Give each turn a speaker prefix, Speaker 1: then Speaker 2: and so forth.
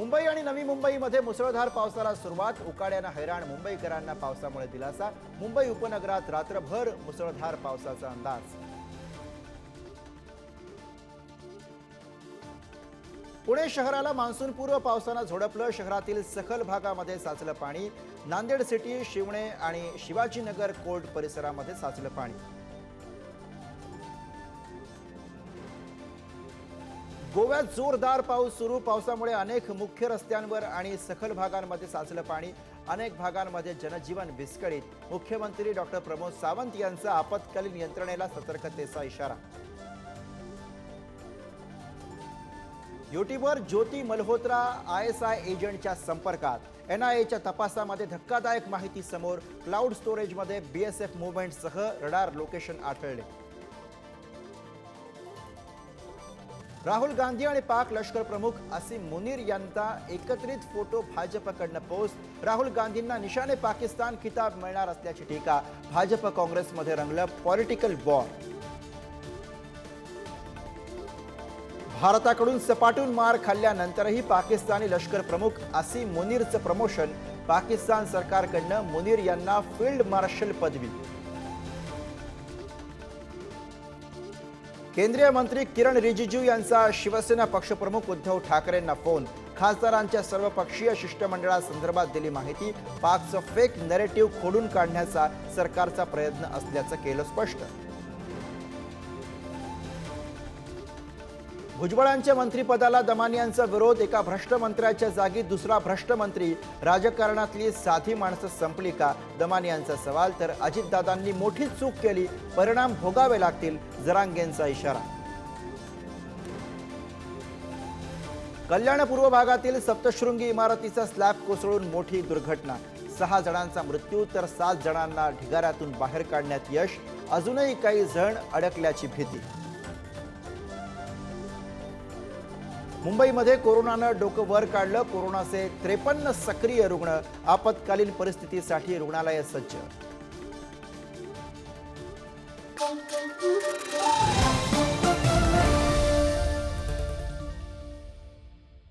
Speaker 1: मुंबई आणि नवी मुंबईमध्ये मुसळधार पावसाला सुरुवात. उकाड्यानं हैराण मुंबईकरांना पावसामुळे दिलासा. मुंबई उपनगरात रात्रभर मुसळधार पावसाचा अंदाज. पुणे शहराला मान्सूनपूर्व पावसानं झोडपलं. शहरातील सखल भागामध्ये साचलं पाणी. नांदेड सिटी शिवणे आणि शिवाजीनगर कोर्ट परिसरामध्ये साचलं पाणी. गोव्यात जोरदार पाऊस सुरू. पावसामुळे अनेक मुख्य रस्त्यांवर आणि सखल भागांमध्ये साचलं पाणी. अनेक भागांमध्ये जनजीवन विस्कळीत. मुख्यमंत्री डॉक्टर प्रमोद सावंत यांचा आपत्कालीन यंत्रणेला सतर्कतेचा इशारा. YouTuber Jyoti Malhotra I S I एजंटच्या संपर्कात. एन आय एच्या तपासामध्ये धक्कादायक माहिती समोर. क्लाउड स्टोरेजमध्ये बीएसएफ मुवमेंटसह रडार लोकेशन आढळले. राहुल गांधी आणि पाक लष्कर प्रमुख असीम मुनीर यांचा एकत्रित फोटो भाजपकडनं पोस्ट. राहुल गांधींना निशाने पाकिस्तान खिताब मिळणार असल्याची टीका. भाजप काँग्रेसमध्ये रंगलं पॉलिटिकल वॉर भारताकडून सपाटून मार खाल्ल्यानंतरही पाकिस्तानी लष्कर प्रमुख असीम मुनीरचं प्रमोशन. पाकिस्तान सरकारकडनं मुनीर यांना फील्ड मार्शल पदवी. केंद्रीय मंत्री किरण रिजिजू यांचा शिवसेना पक्षप्रमुख उद्धव ठाकरेंना फोन. खासदारांच्या सर्वपक्षीय शिष्टमंडळासंदर्भात दिली माहिती. पाकचं फेक नरेटिव्ह खोडून काढण्याचा सरकारचा प्रयत्न असल्याचं केलं स्पष्ट. भुजबळांच्या मंत्रिपदाला दमानियांचा विरोध एका भ्रष्ट मंत्र्याच्या जागी दुसरा भ्रष्ट मंत्री राजकारणातली साधी माणसं संपली का? दमानियांचा सवाल. तर अजितदादांनी मोठी चूक केली. परिणाम भोगावे लागतील जरांगेंचा इशारा. कल्याण पूर्व भागातील सप्तशृंगी इमारतीचा स्लॅब कोसळून मोठी दुर्घटना. सहा जणांचा मृत्यू तर सात जणांना ढिगाऱ्यातून बाहेर काढण्यात यश. अजूनही काही जण अडकल्याची भीती. मुंबईमध्ये कोरोनानं डोकं वर काढलं. कोरोनाचे त्रेपन्न सक्रिय रुग्ण आपत्कालीन परिस्थितीसाठी रुग्णालय सज्ज.